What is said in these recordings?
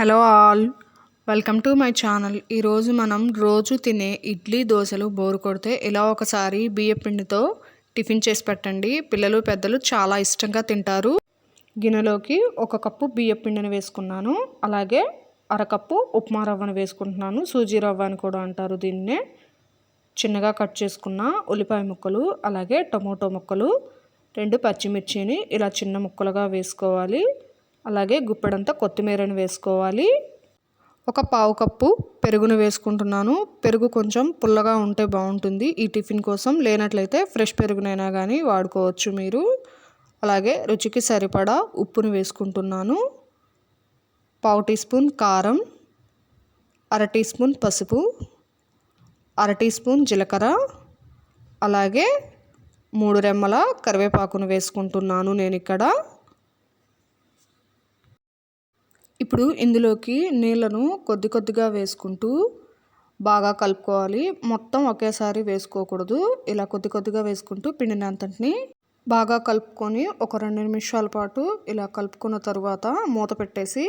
Hello all. Welcome to my channel. ఈరోజు మనం రోజు తినే ఇడ్లీ దోశలు బోరు కొడితే ఇలా ఒకసారి బియ్యపిండితో టిఫిన్ చేసి పెట్టండి. పిల్లలు పెద్దలు చాలా ఇష్టంగా తింటారు. గిన్నెలోకి ఒక కప్పు బియ్యపిండిని వేసుకున్నాను. అలాగే అరకప్పు ఉప్మా రవ్వను వేసుకుంటున్నాను. సూజీ రవ్వ అని కూడా అంటారు దీన్నే. చిన్నగా కట్ చేసుకున్న ఉల్లిపాయ ముక్కలు అలాగే టమోటో ముక్కలు రెండు పచ్చిమిర్చిని ఇలా చిన్న ముక్కలుగా వేసుకోవాలి. అలాగే గుప్పెడంతా కొత్తిమీరను వేసుకోవాలి. ఒక పావు కప్పు పెరుగును వేసుకుంటున్నాను. పెరుగు కొంచెం పుల్లగా ఉంటే బాగుంటుంది. ఈ టిఫిన్ కోసం లేనట్లయితే ఫ్రెష్ పెరుగునైనా కానీ వాడుకోవచ్చు మీరు. అలాగే రుచికి సరిపడా ఉప్పును వేసుకుంటున్నాను. పావు టీ స్పూన్ కారం అర టీ స్పూన్ పసుపు అర టీ స్పూన్ జీలకర్ర అలాగే మూడు రెమ్మల కరివేపాకును వేసుకుంటున్నాను నేను ఇక్కడ ఇప్పుడు ఇందులోకి నీళ్ళను కొద్ది కొద్దిగా వేసుకుంటూ బాగా కలుపుకోవాలి. మొత్తం ఒకేసారి వేసుకోకూడదు. ఇలా కొద్ది కొద్దిగా వేసుకుంటూ పిండిని అంతటిని బాగా కలుపుకొని ఒక రెండు నిమిషాల పాటు ఇలా కలుపుకున్న తర్వాత మూత పెట్టేసి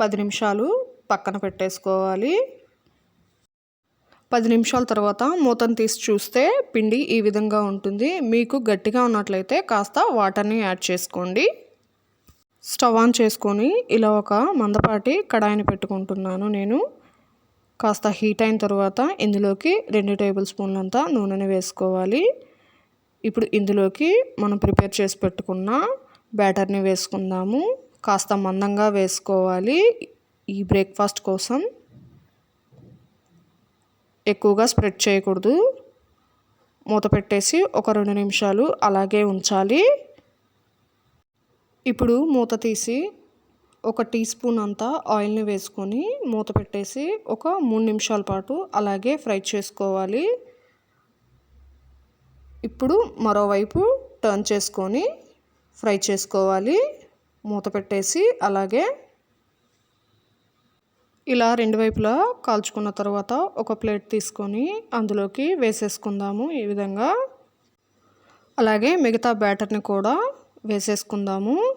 పది నిమిషాలు పక్కన పెట్టేసుకోవాలి. పది నిమిషాల తర్వాత మూతను తీసి చూస్తే పిండి ఈ విధంగా ఉంటుంది. మీకు గట్టిగా ఉన్నట్లయితే కాస్త వాటర్ని యాడ్ చేసుకోండి. స్టవ్ ఆన్ చేసుకొని ఇలా ఒక మందపాటి కడాయిని పెట్టుకుంటున్నాను నేను. కాస్త హీట్ అయిన తర్వాత ఇందులోకి రెండు టేబుల్ స్పూన్లంతా నూనెని వేసుకోవాలి. ఇప్పుడు ఇందులోకి మనం ప్రిపేర్ చేసి పెట్టుకున్న బ్యాటర్ని వేసుకుందాము. కాస్త మందంగా వేసుకోవాలి ఈ బ్రేక్ఫాస్ట్ కోసం. ఎక్కువగా స్ప్రెడ్ చేయకూడదు. మూత పెట్టేసి ఒక రెండు నిమిషాలు అలాగే ఉంచాలి. ఇప్పుడు మూత తీసి ఒక టీ స్పూన్ అంతా ఆయిల్ని వేసుకొని మూత పెట్టేసి ఒక మూడు నిమిషాల పాటు అలాగే ఫ్రై చేసుకోవాలి. ఇప్పుడు మరోవైపు టర్న్ చేసుకొని ఫ్రై చేసుకోవాలి. మూత పెట్టేసి అలాగే ఇలా రెండు వైపులా కాల్చుకున్న తర్వాత ఒక ప్లేట్ తీసుకొని అందులోకి వేసేసుకుందాము ఈ విధంగా. అలాగే మిగతా బ్యాటర్ని కూడా వేసేసుకుందాము.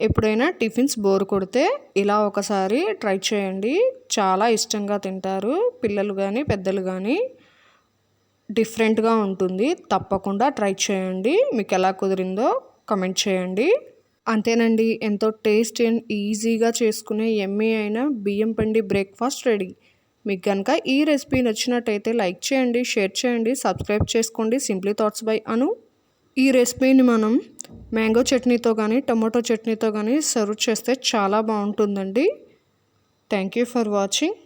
ఎప్పుడైనా టిఫిన్స్ బోర్ కొడితే ఇలా ఒకసారి ట్రై చేయండి. చాలా ఇష్టంగా తింటారు. పిల్లలు కానీ పెద్దలు కానీ డిఫరెంట్గా ఉంటుంది. తప్పకుండా ట్రై చేయండి. మీకు ఎలా కుదిరిందో కమెంట్ చేయండి. అంతేనండి. ఎంతో టేస్ట్ అండ్ ఈజీగా చేసుకునే ఎమ్మీ అయిన బియ్యం పండి బ్రేక్ఫాస్ట్ రెడీ. మీకు కనుక ఈ రెసిపీ నచ్చినట్టయితే లైక్ చేయండి షేర్ చేయండి సబ్స్క్రైబ్ చేసుకోండి. Simply thoughts by Anu. ఈ రెసిపీని మనం మ్యాంగో చట్నీతో కానీ టమాటో చట్నీతో కానీ సర్వ్ చేస్తే చాలా బాగుంటుందండి. Thank you for watching.